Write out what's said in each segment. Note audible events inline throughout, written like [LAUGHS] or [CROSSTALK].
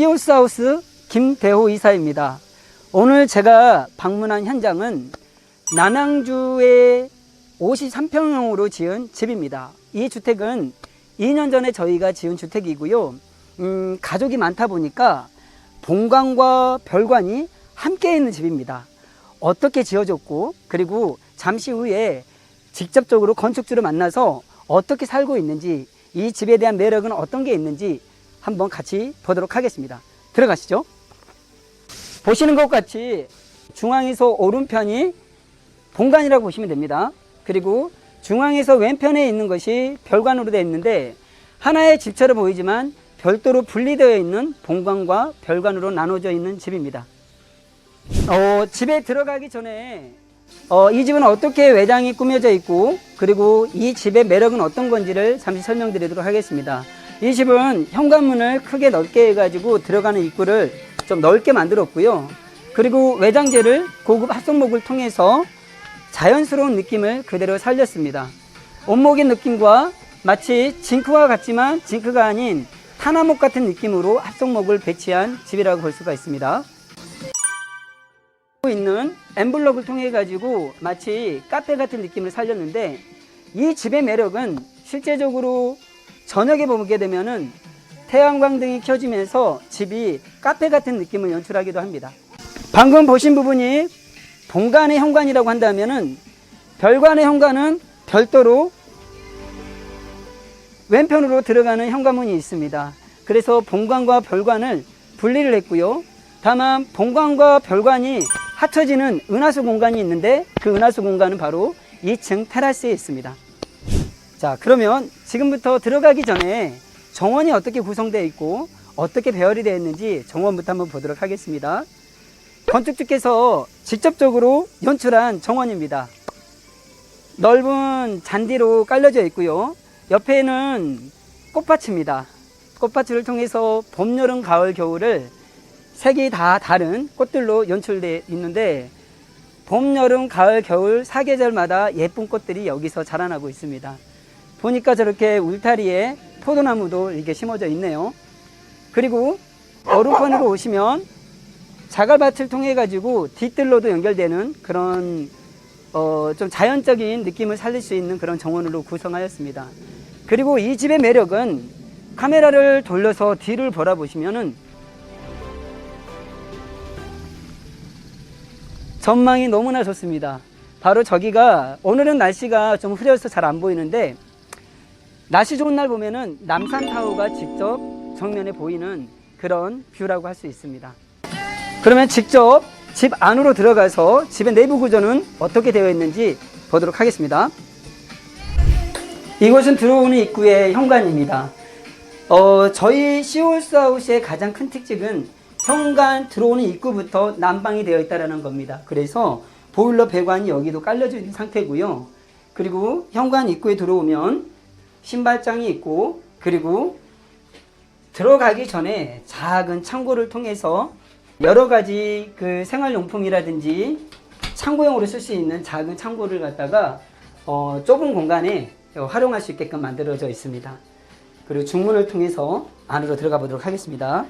시오스하우스 김대호 이사입니다. 오늘 제가 방문한 현장은 남양주의 53평형으로 지은 집입니다. 이 주택은 2년 전에 저희가 지은 주택이고요. 음, 가족이 많다 보니까 본관과 별관이 함께 있는 집입니다. 어떻게 지어졌고 그리고 잠시 후에 직접적으로 건축주를 만나서 어떻게 살고 있는지 이 집에 대한 매력은 어떤 게 있는지 한번 같이 보도록 하겠습니다. 들어가시죠. 보시는 것 같이 중앙에서 오른편이 본관이라고 보시면 됩니다. 그리고 중앙에서 왼편에 있는 것이 별관으로 되어 있는데 하나의 집처럼 보이지만 별도로 분리되어 있는 본관과 별관으로 나눠져 있는 집입니다. 어, 집에 들어가기 전에 어, 이 집은 어떻게 외장이 꾸며져 있고 그리고 이 집의 매력은 어떤 건지를 잠시 설명드리도록 하겠습니다. 이 집은 현관문을 크게 넓게 해가지고 들어가는 입구를 좀 넓게 만들었고요. 그리고 외장재를 고급 합성목을 통해서 자연스러운 느낌을 그대로 살렸습니다. 원목의 느낌과 마치 징크와 같지만 징크가 아닌 타나목 같은 느낌으로 합성목을 배치한 집이라고 볼 수가 있습니다. 있는 엠블럭을 통해 가지고 마치 카페 같은 느낌을 살렸는데 이 집의 매력은 실제적으로 저녁에 보게 되면은 태양광 등이 켜지면서 집이 카페 같은 느낌을 연출하기도 합니다. 방금 보신 부분이 본관의 현관이라고 한다면은 별관의 현관은 별도로 왼편으로 들어가는 현관문이 있습니다. 그래서 본관과 별관을 분리를 했고요. 다만 본관과 별관이 합쳐지는 은하수 공간이 있는데 그 은하수 공간은 바로 2층 테라스에 있습니다. 자, 그러면 지금부터 들어가기 전에 정원이 어떻게 구성되어 있고 어떻게 배열이 되어 있는지 정원부터 한번 보도록 하겠습니다. 건축주께서 직접적으로 연출한 정원입니다. 넓은 잔디로 깔려져 있고요. 옆에는 꽃밭입니다. 꽃밭을 통해서 봄, 여름, 가을, 겨울을 색이 다 다른 꽃들로 연출되어 있는데 봄, 여름, 가을, 겨울 사계절마다 예쁜 꽃들이 여기서 자라나고 있습니다. 보니까 저렇게 울타리에 포도나무도 이렇게 심어져 있네요. 그리고 오른편으로 오시면 자갈밭을 통해 가지고 뒷뜰로도 연결되는 그런 어, 좀 자연적인 느낌을 살릴 수 있는 그런 정원으로 구성하였습니다. 그리고 이 집의 매력은 카메라를 돌려서 뒤를 바라보시면은 전망이 너무나 좋습니다. 바로 저기가 오늘은 날씨가 좀 흐려서 잘 안 보이는데 날씨 좋은 날 보면은 남산타워가 직접 정면에 보이는 그런 뷰라고 할 수 있습니다. 그러면 직접 집 안으로 들어가서 집의 내부 구조는 어떻게 되어 있는지 보도록 하겠습니다. 이곳은 들어오는 입구의 현관입니다. 어, 저희 시올스하우스의 가장 큰 특징은 현관 들어오는 입구부터 난방이 되어 있다는 겁니다. 그래서 보일러 배관이 여기도 깔려져 있는 상태고요. 그리고 현관 입구에 들어오면 신발장이 있고 그리고 들어가기 전에 작은 창고를 통해서 여러 가지 그 생활용품이라든지 창고용으로 쓸 수 있는 작은 창고를 갖다가 어, 좁은 공간에 활용할 수 있게끔 만들어져 있습니다. 그리고 중문을 통해서 안으로 들어가 보도록 하겠습니다.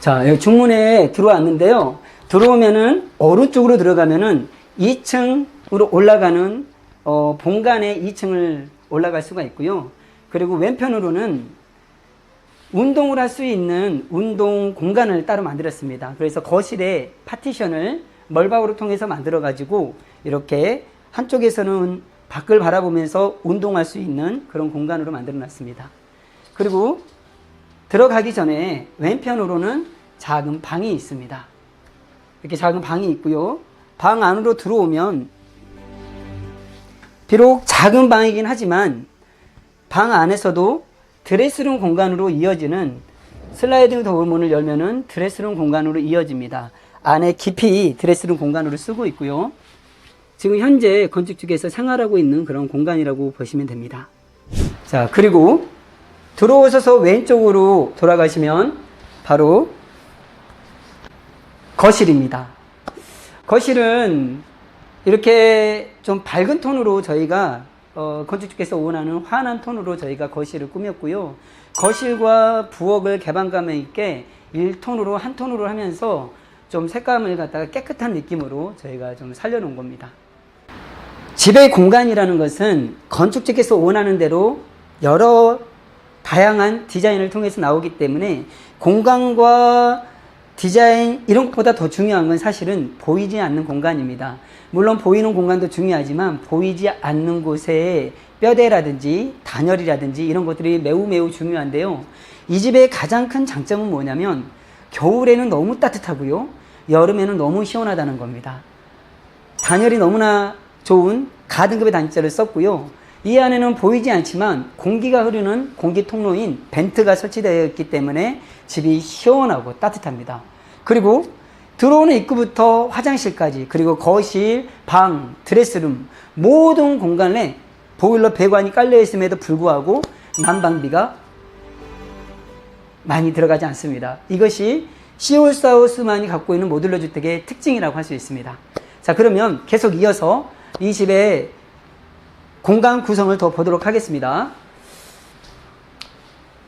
자, 여기 중문에 들어왔는데요. 들어오면은 오른쪽으로 들어가면은 2층으로 올라가는 어, 본관에 2층을 올라갈 수가 있고요. 그리고 왼편으로는 운동을 할 수 있는 운동 공간을 따로 만들었습니다. 그래서 거실에 파티션을 멀바우로 통해서 만들어 가지고 이렇게 한쪽에서는 밖을 바라보면서 운동할 수 있는 그런 공간으로 만들어 놨습니다. 그리고 들어가기 전에 왼편으로는 작은 방이 있습니다. 이렇게 작은 방이 있고요. 방 안으로 들어오면 비록 작은 방이긴 하지만 방 안에서도 드레스룸 공간으로 이어지는 슬라이딩 도어 문을 열면은 드레스룸 공간으로 이어집니다. 안에 깊이 드레스룸 공간으로 쓰고 있고요. 지금 현재 건축주에서 생활하고 있는 그런 공간이라고 보시면 됩니다. 자, 그리고 들어오셔서 왼쪽으로 돌아가시면 바로 거실입니다. 거실은 이렇게 좀 밝은 톤으로 저희가 어, 건축주께서 원하는 환한 톤으로 저희가 거실을 꾸몄고요. 거실과 부엌을 개방감 있게 1톤으로 한 톤으로 하면서 좀 색감을 갖다가 깨끗한 느낌으로 저희가 좀 살려놓은 겁니다. 집의 공간이라는 것은 건축주께서 원하는 대로 여러 다양한 디자인을 통해서 나오기 때문에 공간과 디자인 이런 것보다 더 중요한 건 사실은 보이지 않는 공간입니다. 물론 보이는 공간도 중요하지만 보이지 않는 곳에 뼈대라든지 단열이라든지 이런 것들이 매우 매우 중요한데요. 이 집의 가장 큰 장점은 뭐냐면 겨울에는 너무 따뜻하고요. 여름에는 너무 시원하다는 겁니다. 단열이 너무나 좋은 가등급의 단자를 썼고요. 이 안에는 보이지 않지만 공기가 흐르는 공기 통로인 벤트가 설치되어 있기 때문에 집이 시원하고 따뜻합니다. 그리고 들어오는 입구부터 화장실까지 그리고 거실, 방, 드레스룸 모든 공간에 보일러 배관이 깔려 있음에도 불구하고 난방비가 많이 들어가지 않습니다. 이것이 시올사우스만이 갖고 있는 모듈러 주택의 특징이라고 할 수 있습니다. 자, 그러면 계속 이어서 이 집의 공간 구성을 더 보도록 하겠습니다.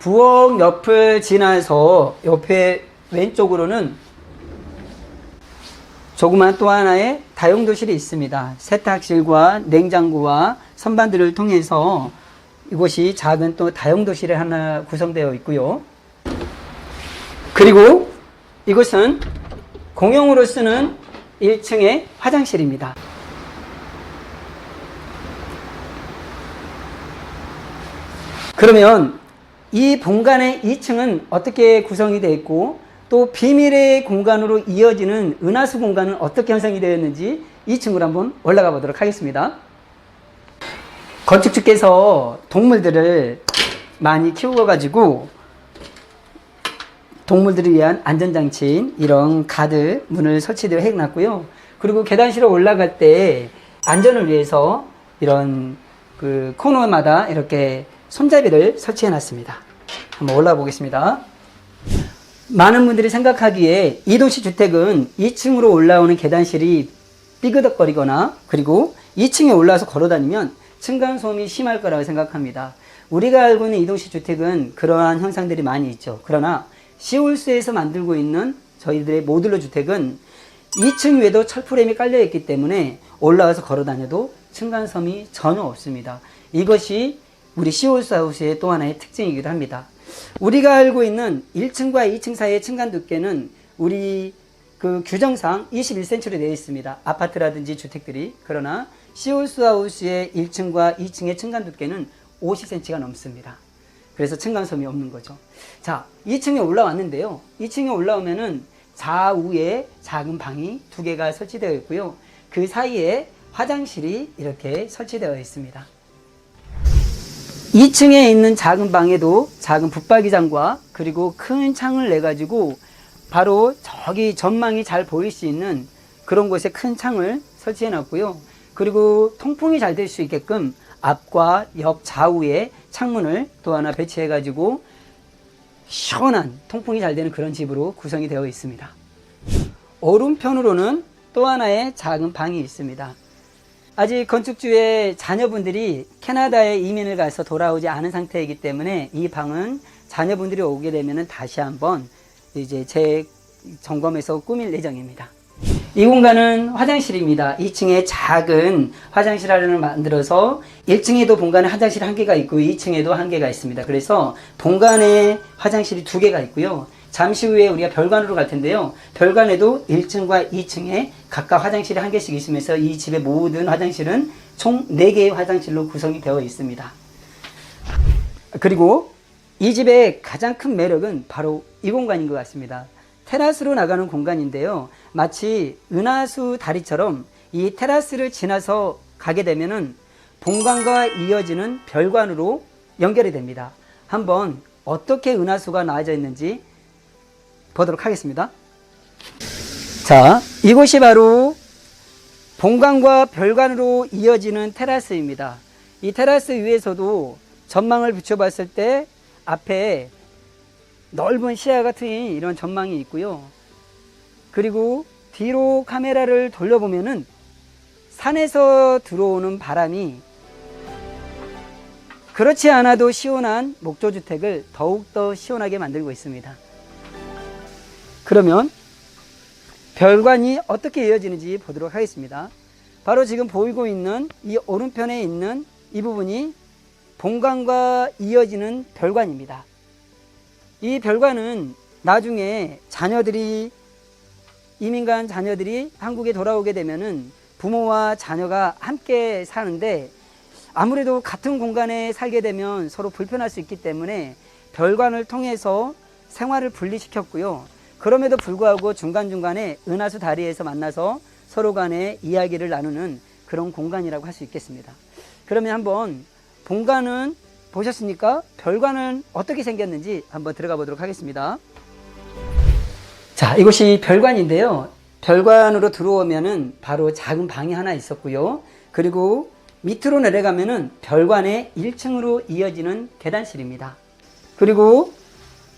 부엌 옆을 지나서 옆에 왼쪽으로는 조그만 또 하나의 다용도실이 있습니다. 세탁실과 냉장고와 선반들을 통해서 이곳이 작은 또 다용도실이 하나 구성되어 있고요. 그리고 이곳은 공용으로 쓰는 1층의 화장실입니다. 그러면 이 본관의 2층은 어떻게 구성이 되어 있고 또 비밀의 공간으로 이어지는 은하수 공간은 어떻게 형성이 되었는지 2층으로 한번 올라가 보도록 하겠습니다. 건축주께서 동물들을 많이 키워가지고 동물들을 위한 안전장치인 이런 가드 문을 설치되어 해놨고요. 그리고 계단실에 올라갈 때 안전을 위해서 이런 그 코너마다 이렇게 손잡이를 설치해 놨습니다. 한번 올라가 보겠습니다. 많은 분들이 생각하기에 이도시 주택은 2층으로 올라오는 계단실이 삐그덕거리거나 그리고 2층에 올라와서 걸어 다니면 층간소음이 심할 거라고 생각합니다. 우리가 알고 있는 이도시 주택은 그러한 현상들이 많이 있죠. 그러나 시울스에서 만들고 있는 저희들의 모듈러 주택은 2층 위에도 철프레임이 깔려 있기 때문에 올라와서 걸어 다녀도 층간소음이 전혀 없습니다. 이것이 우리 시올스 하우스의 또 하나의 특징이기도 합니다. 우리가 알고 있는 1층과 2층 사이의 층간 두께는 우리 그 규정상 21cm로 되어 있습니다. 아파트라든지 주택들이. 그러나 시올스 하우스의 1층과 2층의 층간 두께는 50cm가 넘습니다. 그래서 층간소음이 없는 거죠. 자, 2층에 올라왔는데요. 2층에 올라오면은 좌우에 작은 방이 두 개가 설치되어 있고요. 그 사이에 화장실이 이렇게 설치되어 있습니다. 2층에 있는 작은 방에도 작은 붙박이장과 그리고 큰 창을 내 가지고 바로 저기 전망이 잘 보일 수 있는 그런 곳에 큰 창을 설치해 놨고요. 그리고 통풍이 잘 될 수 있게끔 앞과 옆 좌우에 창문을 또 하나 배치해 가지고 시원한 통풍이 잘 되는 그런 집으로 구성이 되어 있습니다. 오른편으로는 또 하나의 작은 방이 있습니다. 아직 건축주의 자녀분들이 캐나다에 이민을 가서 돌아오지 않은 상태이기 때문에 이 방은 자녀분들이 오게 되면 다시 한번 이제 재 점검해서 꾸밀 예정입니다. 이 공간은 화장실입니다. 2층에 작은 화장실 하나를 만들어서 1층에도 본관에 화장실 한 개가 있고 2층에도 한 개가 있습니다. 그래서 본관에 화장실이 두 개가 있고요. 잠시 후에 우리가 별관으로 갈 텐데요. 별관에도 1층과 2층에 각각 화장실이 한 개씩 있으면서 이 집의 모든 화장실은 총 4개의 화장실로 구성이 되어 있습니다. 그리고 이 집의 가장 큰 매력은 바로 이 공간인 것 같습니다. 테라스로 나가는 공간인데요. 마치 은하수 다리처럼 이 테라스를 지나서 가게 되면은 본관과 이어지는 별관으로 연결이 됩니다. 한번 어떻게 은하수가 나와져 있는지 보도록 하겠습니다. 자, 이곳이 바로 본관과 별관으로 이어지는 테라스입니다. 이 테라스 위에서도 전망을 비춰봤을 때 앞에 넓은 시야가 트인 이런 전망이 있고요. 그리고 뒤로 카메라를 돌려보면은 산에서 들어오는 바람이 그렇지 않아도 시원한 목조주택을 더욱더 시원하게 만들고 있습니다. 그러면 별관이 어떻게 이어지는지 보도록 하겠습니다. 바로 지금 보이고 있는 이 오른편에 있는 이 부분이 본관과 이어지는 별관입니다. 이 별관은 나중에 자녀들이 이민간 자녀들이 한국에 돌아오게 되면은 부모와 자녀가 함께 사는데 아무래도 같은 공간에 살게 되면 서로 불편할 수 있기 때문에 별관을 통해서 생활을 분리시켰고요. 그럼에도 불구하고 중간중간에 은하수 다리에서 만나서 서로 간에 이야기를 나누는 그런 공간이라고 할 수 있겠습니다. 그러면 한번 본관은 보셨습니까? 별관은 어떻게 생겼는지 한번 들어가 보도록 하겠습니다. 자, 이곳이 별관인데요. 별관으로 들어오면은 바로 작은 방이 하나 있었고요. 그리고 밑으로 내려가면은 별관의 1층으로 이어지는 계단실입니다. 그리고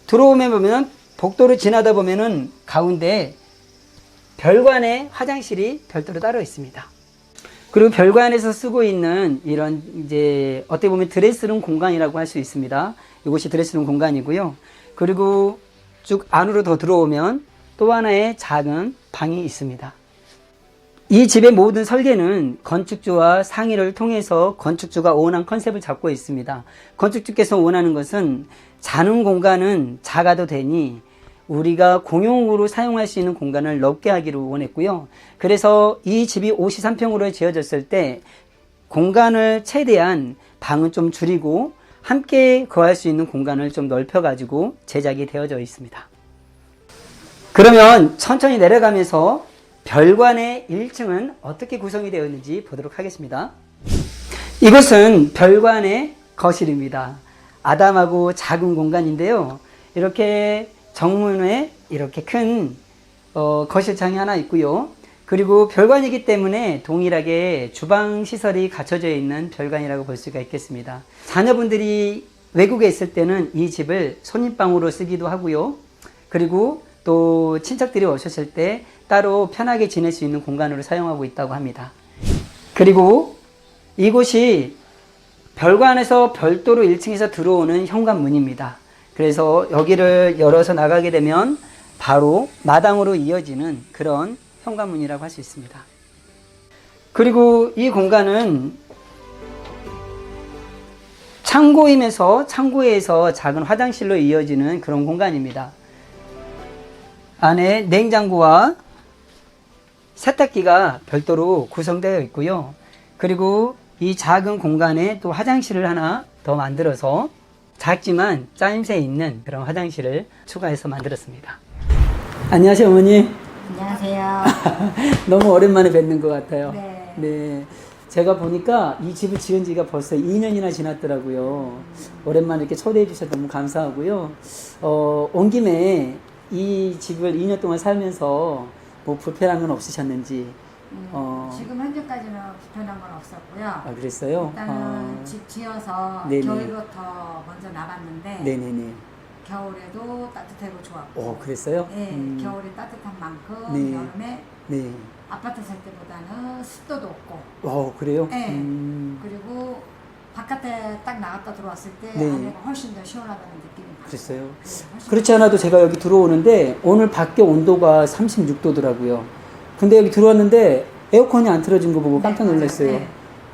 들어오면 보면 복도를 지나다 보면은 가운데 별관의 화장실이 별도로 따로 있습니다. 그리고 별관에서 쓰고 있는 이런 이제 어떻게 보면 드레스룸 공간이라고 할 수 있습니다. 이곳이 드레스룸 공간이고요. 그리고 쭉 안으로 더 들어오면 또 하나의 작은 방이 있습니다. 이 집의 모든 설계는 건축주와 상의를 통해서 건축주가 원한 컨셉을 잡고 있습니다. 건축주께서 원하는 것은 자는 공간은 작아도 되니 우리가 공용으로 사용할 수 있는 공간을 넓게 하기를 원했고요. 그래서 이 집이 53평으로 지어졌을 때 공간을 최대한 방은 좀 줄이고 함께 거할 수 있는 공간을 좀 넓혀 가지고 제작이 되어져 있습니다. 그러면 천천히 내려가면서 별관의 1층은 어떻게 구성이 되어 있는지 보도록 하겠습니다. 이곳은 별관의 거실입니다. 아담하고 작은 공간인데요. 이렇게 정문에 이렇게 큰 어, 거실창이 하나 있고요. 그리고 별관이기 때문에 동일하게 주방 시설이 갖춰져 있는 별관이라고 볼 수가 있겠습니다. 자녀분들이 외국에 있을 때는 이 집을 손님방으로 쓰기도 하고요. 그리고 또 친척들이 오셨을 때 따로 편하게 지낼 수 있는 공간으로 사용하고 있다고 합니다. 그리고 이곳이 별관에서 별도로 1층에서 들어오는 현관문입니다. 그래서 여기를 열어서 나가게 되면 바로 마당으로 이어지는 그런 현관문이라고 할 수 있습니다. 그리고 이 공간은 창고임에서 창고에서 작은 화장실로 이어지는 그런 공간입니다. 안에 냉장고와 세탁기가 별도로 구성되어 있고요. 그리고 이 작은 공간에 또 화장실을 하나 더 만들어서 작지만 짜임새 있는 그런 화장실을 추가해서 만들었습니다. 안녕하세요, 어머니. 안녕하세요. [LAUGHS] 너무 오랜만에 뵙는 것 같아요. 네. 네. 제가 보니까 이 집을 지은 지가 벌써 2년이나 지났더라고요. 오랜만에 이렇게 초대해 주셔서 너무 감사하고요. 어, 온 김에 이 집을 2년 동안 살면서 뭐 불편한 건 없으셨는지. 음, 어. 지금 현재까지는 불편한 건 없었고요. 아, 그랬어요? 일단은 어, 집 지어서 네네. 겨울부터 먼저 나갔는데 네네네. 겨울에도 따뜻하고 좋았고 어, 그랬어요? 네, 음, 겨울이 따뜻한 만큼 네. 여름에 네. 아파트 살 때보다는 습도도 없고 어, 그래요? 네. 음, 그리고 바깥에 딱 나갔다 들어왔을 때 네. 안에가 훨씬 더 시원하다는 느낌이 그랬어요? 네, 훨씬 그렇지 않아도 제가 여기 들어오는데 오늘 밖에 온도가 36도더라고요. 근데 여기 들어왔는데 에어컨이 안 틀어진 거 보고 네, 깜짝 놀랐어요. 네.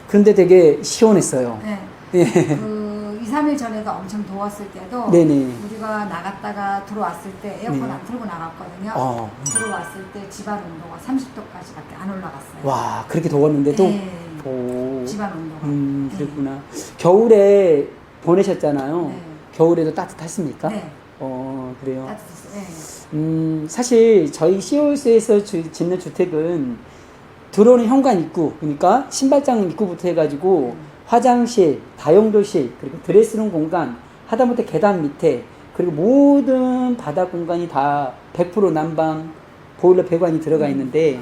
근데 되게 시원했어요. 네. 예. 그 2, 3일 전에도 엄청 더웠을 때도 네네. 우리가 나갔다가 들어왔을 때 에어컨 네. 안 틀고 나갔거든요. 어. 들어왔을 때 집안 온도가 30도까지밖에 안 올라갔어요. 와, 그렇게 더웠는데도? 네. 오. 집안 온도가. 음, 네. 그랬구나. 겨울에 보내셨잖아요. 네. 겨울에도 따뜻했습니까? 네. 어, 그래요. 네. 음, 사실 저희 시골스에서 주- 짓는 주택은 들어오는 현관 입구, 그러니까 신발장 입구부터 해가지고 화장실, 다용도실, 그리고 드레스룸 공간, 하다못해 계단 밑에, 그리고 모든 바닥 공간이 다 100% 난방, 보일러 배관이 들어가 있는데,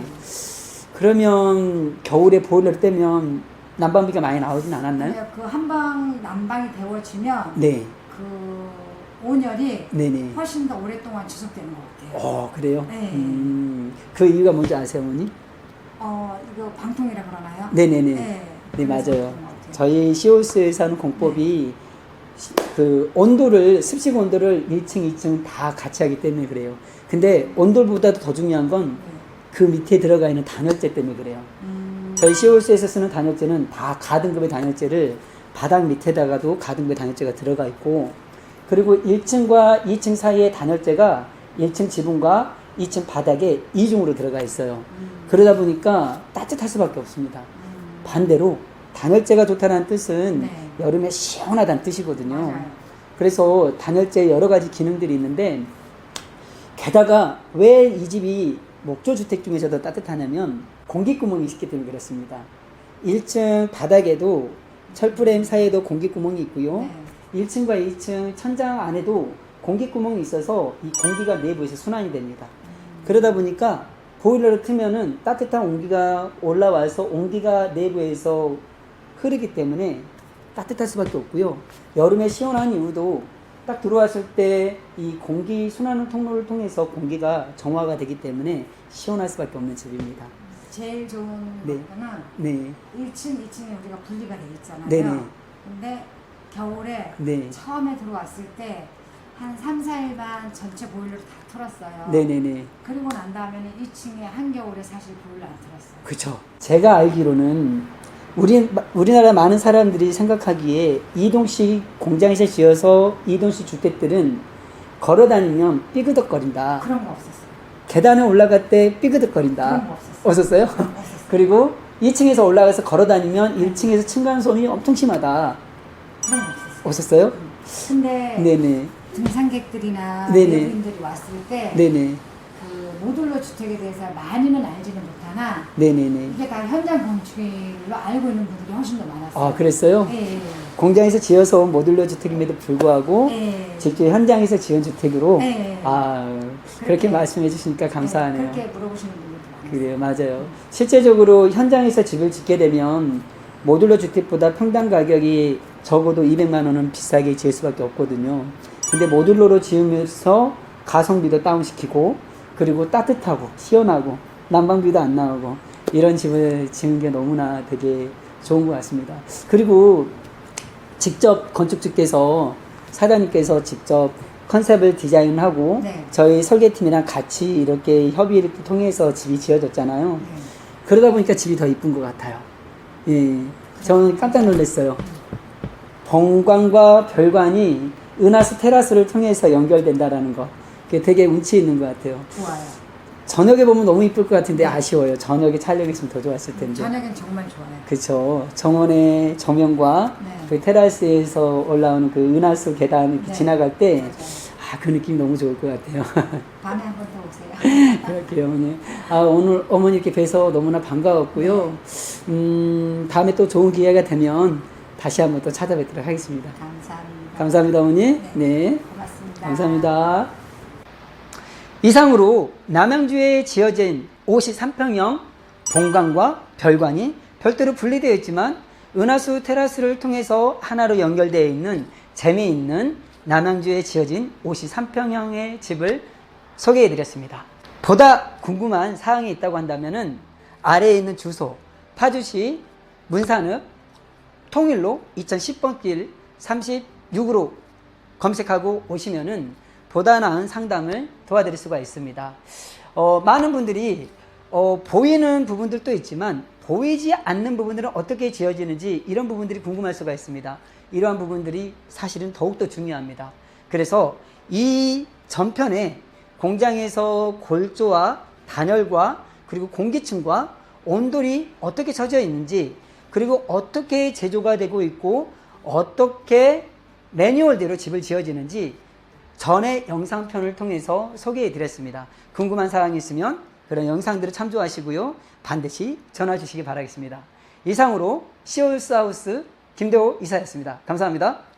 그러면 겨울에 보일러를 떼면 난방비가 많이 나오진 않았나요? 근데 그 한 방 난방이 데워지면 네, 그 온열이 네네. 훨씬 더 오랫동안 지속되는 것 같아요. 어, 그래요? 네. 음, 그 이유가 뭔지 아세요, 어머니? 어, 이거 방통이라 그러나요? 네네네. 네. 네, 그래서 맞아요. 그런 것 같아요. 저희 시오스에서 하는 공법이 시- 그 온도를 습식 온도를 1층, 2층 다 같이 하기 때문에 그래요. 근데 온도보다도 더 중요한 건그 밑에 들어가 있는 단열재 때문에 그래요. 음, 저희 시오스에서 쓰는 단열재는 다 가등급의 단열재를 바닥 밑에다가도 가등급의 단열재가 들어가 있고 그리고 1층과 2층 사이에 단열재가 1층 지붕과 2층 바닥에 이중으로 들어가 있어요. 음, 그러다 보니까 따뜻할 수밖에 없습니다. 음, 반대로 단열재가 좋다는 뜻은 네. 여름에 시원하다는 뜻이거든요. 맞아요. 그래서 단열재 여러 가지 기능들이 있는데 게다가 왜 이 집이 목조 주택 중에서도 따뜻하냐면 공기 구멍이 있기 때문에 그렇습니다. 1층 바닥에도 철프레임 사이에도 공기 구멍이 있고요. 네. 1층과 2층 천장 안에도 공기 구멍이 있어서 이 공기가 내부에서 순환이 됩니다. 그러다 보니까 보일러를 틀면은 따뜻한 온기가 올라와서 온기가 내부에서 흐르기 때문에 따뜻할 수밖에 없고요. 여름에 시원한 이유도 딱 들어왔을 때 이 공기 순환 통로를 통해서 공기가 정화가 되기 때문에 시원할 수밖에 없는 집입니다. 제일 좋은 네. 거는 네, 1층, 2층에 우리가 분리가 돼 있잖아요. 네네. 근데 겨울에 네, 처음에 들어왔을 때 한 3, 4일만 전체 보일러를 다 틀었어요. 네, 네, 네. 그리고 난 다음에는 2층에 한겨울에 사실 보일러 안 틀었어요. 그렇죠. 제가 알기로는 우리 우리나라 많은 사람들이 생각하기에 이동식 공장에서 지어서 이동식 주택들은 걸어 다니면 삐그덕거린다. 그런 거 없었어요. 계단을 올라갈 때 삐그덕거린다. 그런 거 없었어요. 없었어요? 없었어요. 그리고 2층에서 올라가서 걸어 다니면 1층에서 층간소음이 엄청 심하다. 거 없었어요. 없었어요? 근데 네네. 등산객들이나 네네. 외국인들이 왔을 때 네네. 그 모듈러 주택에 대해서 많이는 알지는 못하나 네네네. 이게 다 현장 건축일로 알고 있는 분들이 훨씬 더 많았어요. 아, 그랬어요? 예, 예. 공장에서 지어서 온 모듈러 주택임에도 불구하고 예. 직접 현장에서 지은 주택으로 네. 아 그렇게 그렇게- 말씀해 주시니까 감사하네요. 네, 그렇게 물어보시는 분들도 많았어요. 그래요, 맞아요. 실제적으로 현장에서 집을 짓게 되면 모듈러 주택보다 평당 가격이 적어도 200만 원은 비싸게 지을 수밖에 없거든요. 근데 모듈러로 지으면서 가성비도 다운시키고 그리고 따뜻하고 시원하고 난방비도 안 나오고 이런 집을 지은 게 너무나 되게 좋은 것 같습니다. 그리고 직접 건축주께서 사장님께서 직접 컨셉을 디자인하고 네. 저희 설계팀이랑 같이 이렇게 협의를 통해서 집이 지어졌잖아요. 네. 그러다 보니까 집이 더 이쁜 것 같아요. 예, 저는 깜짝 놀랐어요. 본관과 별관이 은하수 테라스를 통해서 연결된다라는 거. 그게 되게 운치 있는 것 같아요. 좋아요. 저녁에 보면 너무 이쁠 것 같은데 아쉬워요. 저녁에 촬영했으면 더 좋았을 텐데. 저녁엔 정말 좋아요. 그렇죠. 정원의 조명과 네. 그 테라스에서 올라오는 그 은하수 계단 이렇게 네. 지나갈 때, 맞아요. 아, 그 느낌 너무 좋을 것 같아요. [LAUGHS] 밤에 한 번 더 오세요. 그렇게요, 어머니. 아, 오늘 어머니 이렇게 뵈서 너무나 반가웠고요. 음, 다음에 또 좋은 기회가 되면 다시 한번 또 찾아뵙도록 하겠습니다. 감사합니다. 감사합니다, 어머니. 네. 네. 고맙습니다. 감사합니다. 이상으로 남양주에 지어진 53평형 본관과 별관이 별도로 분리되어 있지만 은하수 테라스를 통해서 하나로 연결되어 있는 재미있는 남양주에 지어진 53평형의 집을 소개해 드렸습니다. 보다 궁금한 사항이 있다고 한다면 아래에 있는 주소 파주시 문산읍 통일로 2010번 길 36으로 검색하고 오시면은 보다 나은 상담을 도와드릴 수가 있습니다. 어, 많은 분들이 어, 보이는 부분들도 있지만 보이지 않는 부분들은 어떻게 지어지는지 이런 부분들이 궁금할 수가 있습니다. 이러한 부분들이 사실은 더욱더 중요합니다. 그래서 이 전편에 공장에서 골조와 단열과 그리고 공기층과 온돌이 어떻게 젖어 있는지 그리고 어떻게 제조가 되고 있고 어떻게 매뉴얼대로 집을 지어지는지 전에 영상편을 통해서 소개해 드렸습니다. 궁금한 사항이 있으면 그런 영상들을 참조하시고요. 반드시 전화 주시기 바라겠습니다. 이상으로 시올스하우스 김대호 이사였습니다. 감사합니다.